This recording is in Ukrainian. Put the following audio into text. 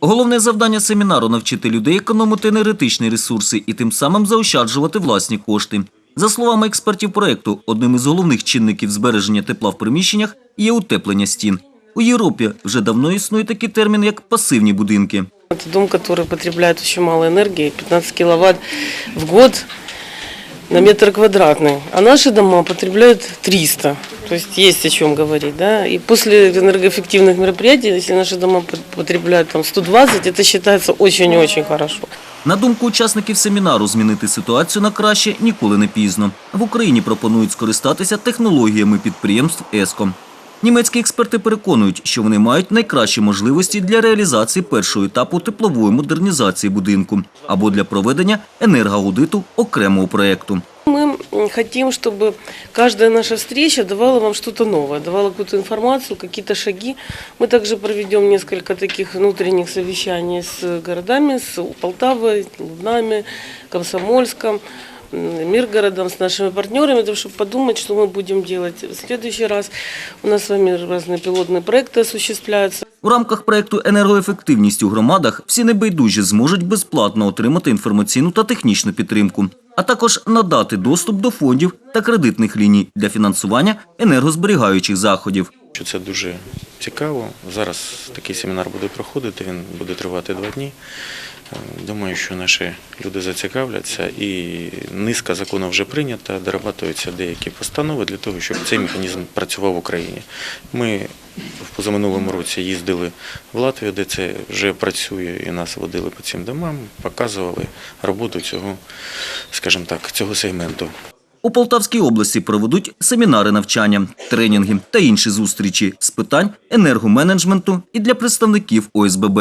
Головне завдання семінару навчити людей економити енергетичні ресурси і тим самим заощаджувати власні кошти. За словами експертів проекту, одним із головних чинників збереження тепла в приміщеннях є утеплення стін. У Європі вже давно існує такий термін, як пасивні будинки. Это дом, который потребляет очень мало энергии, 15 киловатт в год на метр квадратный. А наши дома потребляют 300. То есть есть о чем говорить. Да? И после энергоэффективных мероприятий, если наши дома по- потребляют там, 120, это считается очень и очень хорошо. На думку учасників семінару, змінити ситуацію на краще ніколи не пізно. В Україні пропонують скористатися технологіями підприємств ЕСКО. Німецькі експерти переконують, що вони мають найкращі можливості для реалізації першого етапу теплової модернізації будинку або для проведення енергоаудиту окремого проєкту. Мы м, хотим, чтобы каждая наша встреча давала вам что-то новое, давала какую-то информацию, какие-то шаги. Мы также проведем несколько таких внутренних совещаний с городами, с Полтавой, Лубнами, Комсомольском, м, Миргородом, с нашими партнерами, для того, чтобы подумать, что мы будем делать в следующий раз. У нас с вами разные пилотные проекты осуществляются. У рамках проєкту енергоефективність у громадах всі небайдужі зможуть безплатно отримати інформаційну та технічну підтримку, а також надати доступ до фондів та кредитних ліній для фінансування енергозберігаючих заходів. Що це дуже цікаво. Зараз такий семінар буде проходити, він буде тривати два дні. Е, Думаю, що наші люди зацікавляться і низка законів вже прийнята, дорабатуються деякі постанови для того, щоб цей механізм працював в Україні. Ми в позаминулому році їздили в Латвію, де це вже працює, і нас водили по цим домам, показували роботу цього, скажімо так, цього сегменту. У Полтавській області проведуть семінари навчання, тренінги та інші зустрічі з питань енергоменеджменту і для представників ОСББ.